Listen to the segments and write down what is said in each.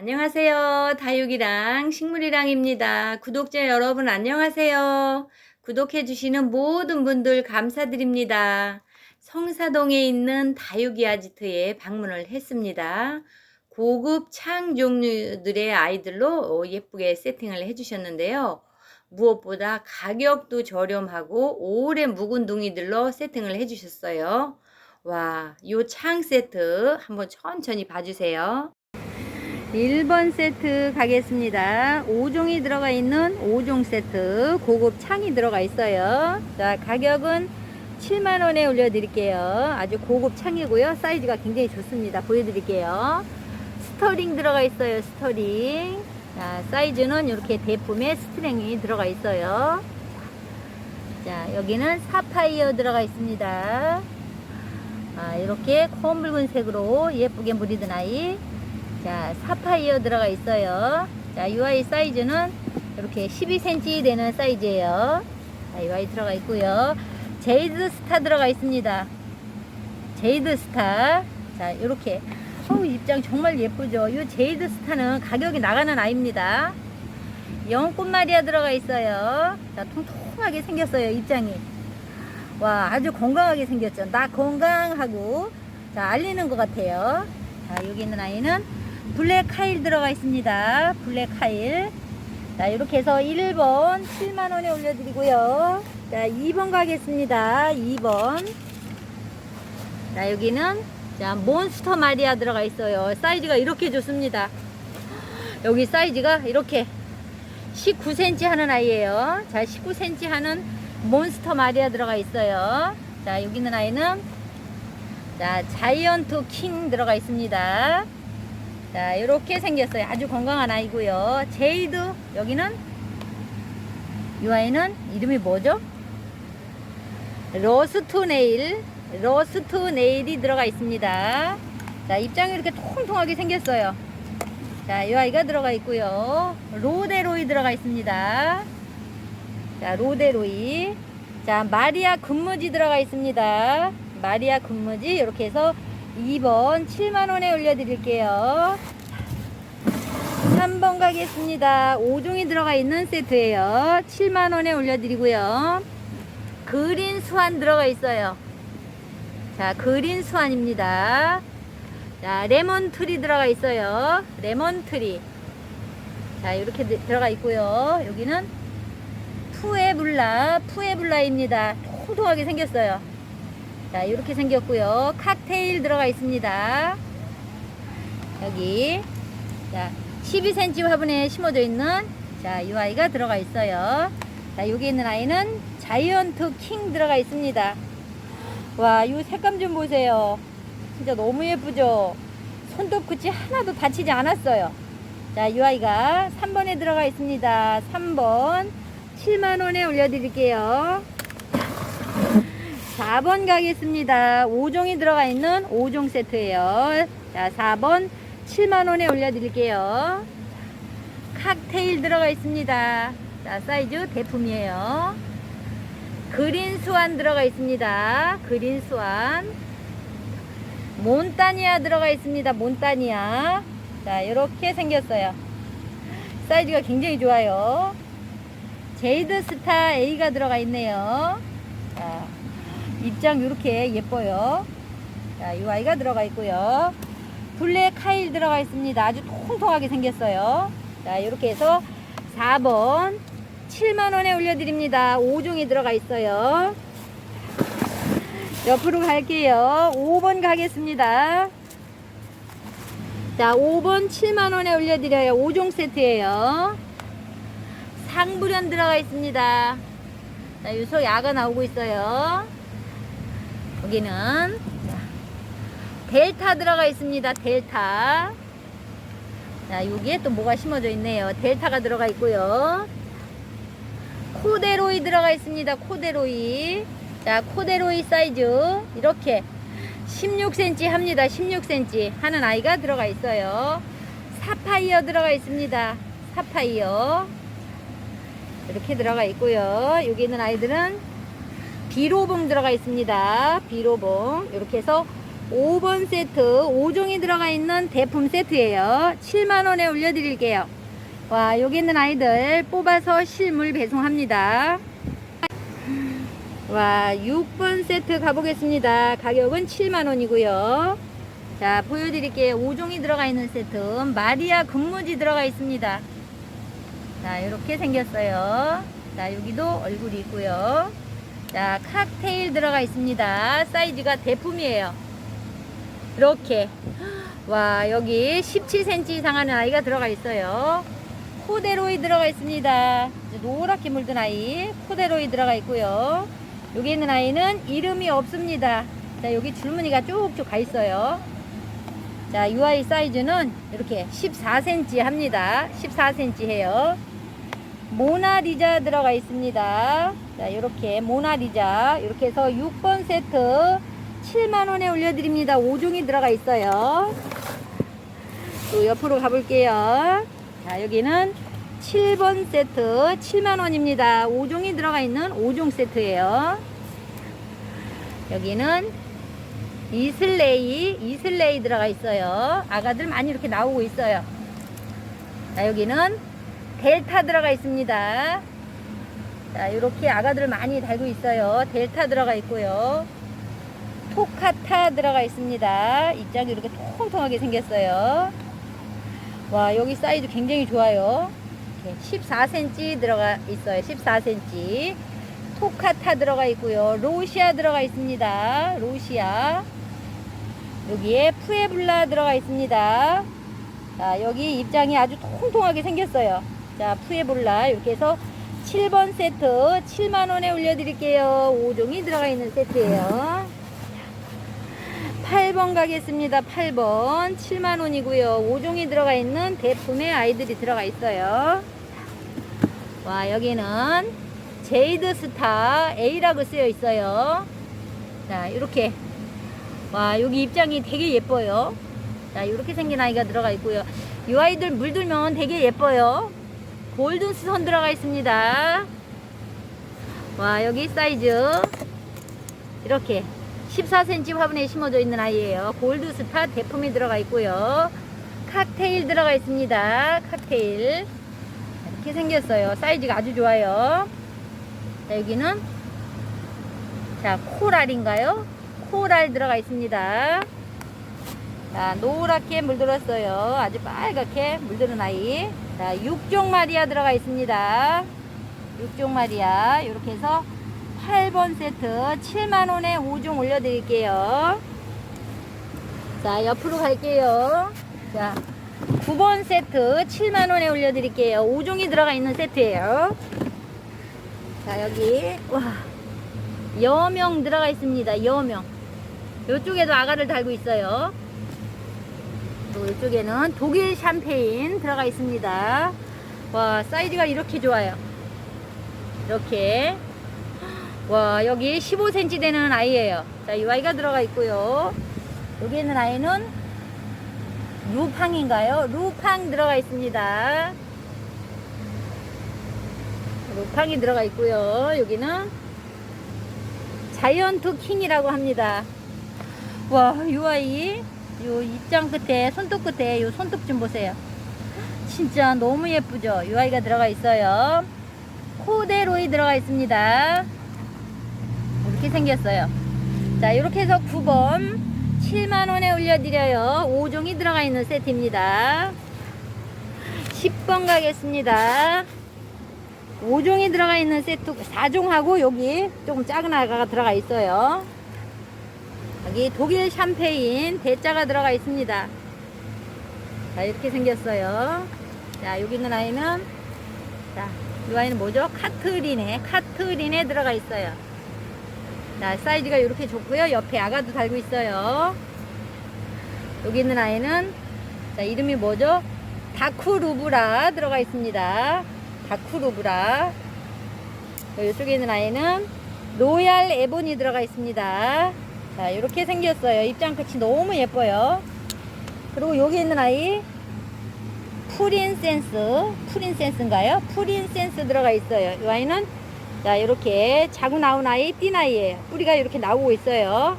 안녕하세요. 다육이랑 식물이랑입니다. 구독자 여러분 안녕하세요. 구독해주시는 모든 분들 감사드립니다. 성사동에 있는 다육이 아지트에 방문을 했습니다. 고급 창 종류들의 아이들로 예쁘게 세팅을 해주셨는데요. 무엇보다 가격도 저렴하고 오래 묵은 둥이들로 세팅을 해주셨어요. 와, 요 창 세트 한번 천천히 봐주세요. 1번 세트 가겠습니다. 5종이 들어가 있는 5종 세트 고급 창이 들어가 있어요. 자, 가격은 7만원에 올려드릴게요. 아주 고급 창이고요. 사이즈가 굉장히 좋습니다. 보여드릴게요. 스터링 들어가 있어요. 스터링. 자, 사이즈는 이렇게 대품에 스트링이 들어가 있어요. 자, 여기는 사파이어 들어가 있습니다. 아, 이렇게 검붉은색으로 예쁘게 무리든 아이. 자, 사파이어 들어가 있어요. 자, 이 아이 사이즈는 이렇게 12cm 되는 사이즈예요. 자, 이 아이 들어가 있고요. 제이드 스타 들어가 있습니다. 제이드 스타. 자, 이렇게. 어우, 입장 정말 예쁘죠? 이 제이드 스타는 가격이 나가는 아이입니다. 영 꽃 마리아 들어가 있어요. 자, 통통하게 생겼어요, 입장이. 와, 아주 건강하게 생겼죠? 나 건강하고, 자, 알리는 것 같아요. 자, 여기 있는 아이는 블랙 카일 들어가 있습니다. 블랙 카일. 자, 이렇게 해서 1번 7만원에 올려드리고요. 자, 2번 가겠습니다. 2번. 자, 여기는, 자, 몬스터 마리아 들어가 있어요. 사이즈가 이렇게 좋습니다. 여기 사이즈가 이렇게 19cm 하는 아이예요. 자, 19cm 하는 몬스터 마리아 들어가 있어요. 자, 여기 있는 아이는, 자, 자이언트 킹 들어가 있습니다. 자, 이렇게 생겼어요. 아주 건강한 아이고요. 제이드 여기는 이 아이는 이름이 뭐죠? 로스트 네일, 로스트 네일이 들어가 있습니다. 자, 입장이 이렇게 통통하게 생겼어요. 자, 이 아이가 들어가 있고요. 로데로이 들어가 있습니다. 자, 로데로이. 자, 마리아 금무지 들어가 있습니다. 마리아 금무지 이렇게 해서 2번 7만원에 올려드릴게요. 3번 가겠습니다. 5종이 들어가 있는 세트예요. 7만원에 올려드리고요. 그린 수완 들어가 있어요. 자, 그린 수완입니다. 자, 레몬 트리 들어가 있어요. 레몬 트리. 자, 이렇게 드- 들어가 있고요. 여기는 푸에블라, 푸에블라입니다. 통통하게 생겼어요. 자, 이렇게 생겼고요. 칵테일 들어가 있습니다. 여기 자, 12cm 화분에 심어져 있는 자, 이 아이가 들어가 있어요. 자, 여기 있는 아이는 자이언트 킹 들어가 있습니다. 와, 이 색감 좀 보세요. 진짜 너무 예쁘죠? 손톱 끝이 하나도 다치지 않았어요. 자, 이 아이가 3번에 들어가 있습니다. 3번 7만원에 올려드릴게요. 4번 가겠습니다. 5종이 들어가 있는 5종 세트예요. 자, 4번 7만원에 올려드릴게요. 칵테일 들어가 있습니다. 자, 사이즈 대품이에요. 그린 수완 들어가 있습니다. 그린 수완. 몬타니아 들어가 있습니다. 몬타니아. 자, 이렇게 생겼어요. 사이즈가 굉장히 좋아요. 제이드 스타 A가 들어가 있네요. 자, 입장 이렇게 예뻐요. 자, 이 아이가 들어가 있고요. 블랙 카일 들어가 있습니다. 아주 통통하게 생겼어요. 자, 이렇게 해서 4번 7만원에 올려드립니다. 5종이 들어가 있어요. 옆으로 갈게요. 5번 가겠습니다. 자, 5번 7만원에 올려드려요. 5종 세트예요. 상불연 들어가 있습니다. 자, 유속 야가 나오고 있어요. 여기는 자, 델타 들어가 있습니다. 델타. 자, 여기에 또 뭐가 심어져 있네요. 델타가 들어가 있고요. 코데로이 들어가 있습니다. 코데로이. 자, 코데로이 사이즈 이렇게 16cm 합니다. 16cm 하는 아이가 들어가 있어요. 사파이어 들어가 있습니다. 사파이어. 이렇게 들어가 있고요. 여기 있는 아이들은 비로봉 들어가 있습니다. 비로봉. 이렇게 해서 5번 세트 5종이 들어가 있는 대품 세트예요. 7만원에 올려드릴게요. 와, 여기 있는 아이들 뽑아서 실물 배송합니다. 와, 6번 세트 가보겠습니다. 가격은 7만원이고요. 자, 보여드릴게요. 5종이 들어가 있는 세트. 마리아 금무지 들어가 있습니다. 자, 이렇게 생겼어요. 자, 여기도 얼굴이 있고요. 자, 칵테일 들어가 있습니다. 사이즈가 대품이에요. 이렇게. 와, 여기 17cm 이상 하는 아이가 들어가 있어요. 코데로이 들어가 있습니다. 노랗게 물든 아이. 코데로이 들어가 있고요. 여기 있는 아이는 이름이 없습니다. 자, 여기 줄무늬가 쭉쭉 가 있어요. 자, 이 아이 사이즈는 이렇게 14cm 합니다. 14cm 해요. 모나리자 들어가 있습니다. 자, 이렇게 모나리자 이렇게 해서 6번 세트 7만원에 올려드립니다. 5종이 들어가 있어요. 또 옆으로 가볼게요. 자, 여기는 7번 세트 7만원입니다. 5종이 들어가 있는 5종 세트예요. 여기는 이슬레이, 이슬레이 들어가 있어요. 아가들 많이 이렇게 나오고 있어요. 자, 여기는 델타 들어가 있습니다. 자, 이렇게 아가들 많이 달고 있어요. 델타 들어가 있고요. 토카타 들어가 있습니다. 입장이 이렇게 통통하게 생겼어요. 와, 여기 사이즈 굉장히 좋아요. 이렇게 14cm 들어가 있어요. 14cm. 토카타 들어가 있고요. 로시아 들어가 있습니다. 로시아. 여기에 푸에블라 들어가 있습니다. 자, 여기 입장이 아주 통통하게 생겼어요. 자, 푸에블라 이렇게 해서 7번 세트 7만원에 올려드릴게요. 5종이 들어가 있는 세트예요. 8번 가겠습니다. 8번 7만원이고요. 5종이 들어가 있는 대품의 아이들이 들어가 있어요. 와, 여기는 제이드 스타 A라고 쓰여 있어요. 자, 이렇게. 와, 여기 입장이 되게 예뻐요. 자, 이렇게 생긴 아이가 들어가 있고요. 이 아이들 물들면 되게 예뻐요. 골든 수선 들어가 있습니다. 와, 여기 사이즈. 이렇게 14cm 화분에 심어져 있는 아이예요. 골드 스타 대품이 들어가 있고요. 칵테일 들어가 있습니다. 칵테일. 이렇게 생겼어요. 사이즈가 아주 좋아요. 자, 여기는 자, 코랄인가요? 코랄 들어가 있습니다. 자, 노랗게 물들었어요. 아주 빨갛게 물드는 아이. 자, 6종 마리아 들어가 있습니다. 6종 마리아. 이렇게 해서 8번 세트 7만원에 5종 올려드릴게요. 자, 옆으로 갈게요. 자, 9번 세트 7만원에 올려드릴게요. 5종이 들어가 있는 세트예요. 자, 여기, 와, 여명 들어가 있습니다. 여명. 이쪽에도 아가를 달고 있어요. 또 이쪽에는 독일 샴페인 들어가 있습니다. 와, 사이즈가 이렇게 좋아요. 이렇게. 와, 여기 15cm 되는 아이예요. 자, 이 아이가 들어가 있고요. 여기 있는 아이는 루팡인가요? 루팡 들어가 있습니다. 루팡이 들어가 있고요. 여기는 자이언트 킹이라고 합니다. 와, 이 아이, 요 입장 끝에, 손톱 끝에 요 손톱 좀 보세요. 진짜 너무 예쁘죠? 이 아이가 들어가 있어요. 코데로이 들어가 있습니다. 이렇게 생겼어요. 자, 이렇게 해서 9번 7만원에 올려드려요. 5종이 들어가 있는 세트입니다. 10번 가겠습니다. 5종이 들어가 있는 세트 4종하고 여기 조금 작은 아가가 들어가 있어요. 여기 독일 샴페인 대자가 들어가 있습니다. 자, 이렇게 생겼어요. 자, 여기 있는 아이는 자, 이 아이는 뭐죠? 카트린에 카트린에 들어가 있어요. 자, 사이즈가 이렇게 좋고요. 옆에 아가도 달고 있어요. 여기 있는 아이는 자, 이름이 뭐죠? 다쿠루브라 들어가 있습니다. 다쿠루브라. 이쪽에 있는 아이는 로얄 에본이 들어가 있습니다. 자, 이렇게 생겼어요. 입장 끝이 너무 예뻐요. 그리고 여기 있는 아이 프린센스, 프린센스인가요? 프린센스 들어가 있어요. 이 아이는 자, 이렇게 자고 나온 아이, 띈 아이예요. 뿌리가 이렇게 나오고 있어요.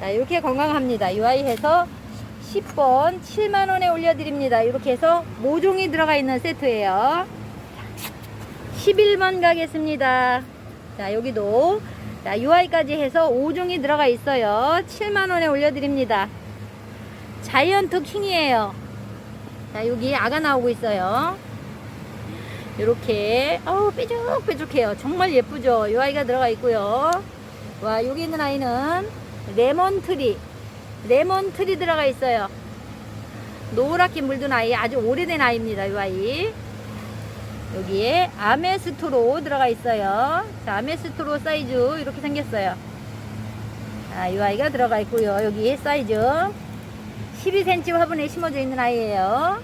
자, 자, 이렇게 건강합니다. UI 해서 10번 7만원에 올려드립니다. 이렇게 해서 모종이 들어가 있는 세트예요. 11번 가겠습니다. 자, 여기도 자, UI까지 해서 5종이 들어가 있어요. 7만원에 올려드립니다. 자이언트 킹이에요. 자, 여기 아가 나오고 있어요. 이렇게, 어우, 삐죽삐죽해요. 정말 예쁘죠? UI가 들어가 있고요. 와, 여기 있는 아이는 레몬트리. 레몬트리 들어가 있어요. 노랗게 물든 아이, 아주 오래된 아이입니다. 이 아이. 여기에 아메스토로 들어가 있어요. 자, 아메스토로 사이즈 이렇게 생겼어요. 자, 이 아이가 들어가 있고요. 여기 사이즈 12cm 화분에 심어져 있는 아이예요.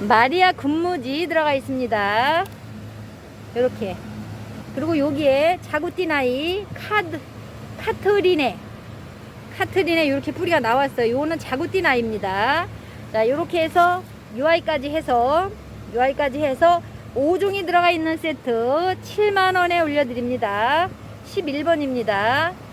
마리아 군무지 들어가 있습니다. 이렇게. 그리고 여기에 자구띠 아이 카드 카트리네 카트리네 이렇게 뿌리가 나왔어요. 요거는 자구띠 아이입니다. 자, 이렇게 해서 UI까지 해서 UI까지 해서 5종이 들어가 있는 세트 7만원에 올려드립니다. 11번입니다.